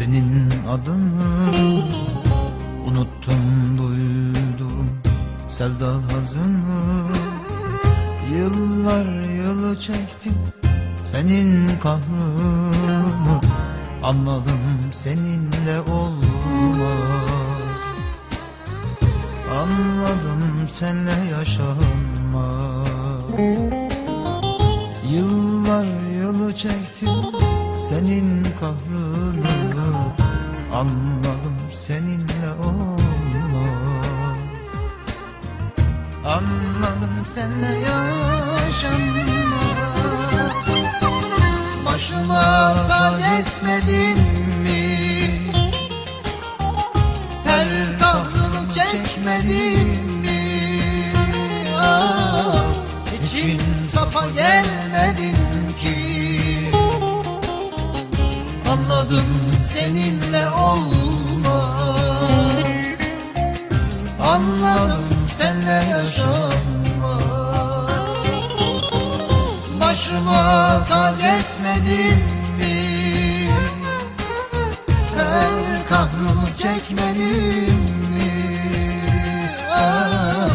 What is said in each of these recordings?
Senin adını Unuttum duydum. Sevda hazını Yıllar yılı çektim. Senin kahrını Anladım seninle olmaz. Anladım senle yaşanmaz. Yıllar yılı çektim senin kahrını Anladım seninle olmaz Anladım seninle yaşanmaz Başıma tac etmedin mi? Her kahrını çekmedin mi? Ah, için safa gelmedin Anladım seninle olmaz Anladım senle yaşanmaz Başıma tac etmedin mi? Her kahrını çekmedin mi? Ah,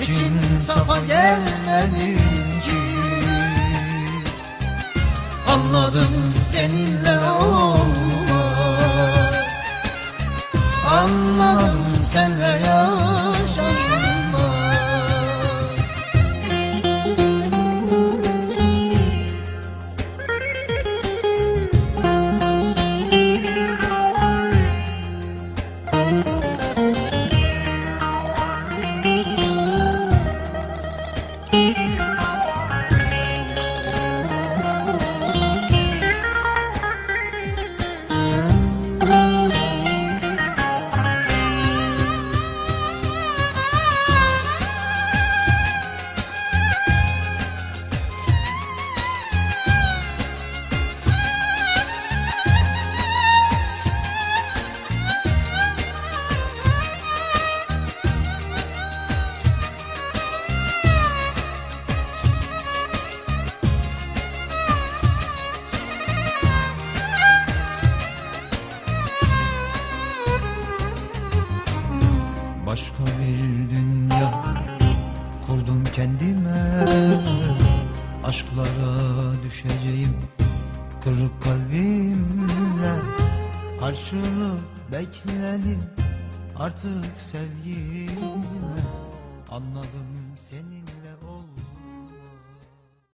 için safa gelmedin Anladım seninle olmaz. Anladım senle yaşanmaz Başka bir dünya kurdum kendime. Aşklara düşeceğim kırık kalbimle Karşılık bekledim artık sevgime. Anladım seninle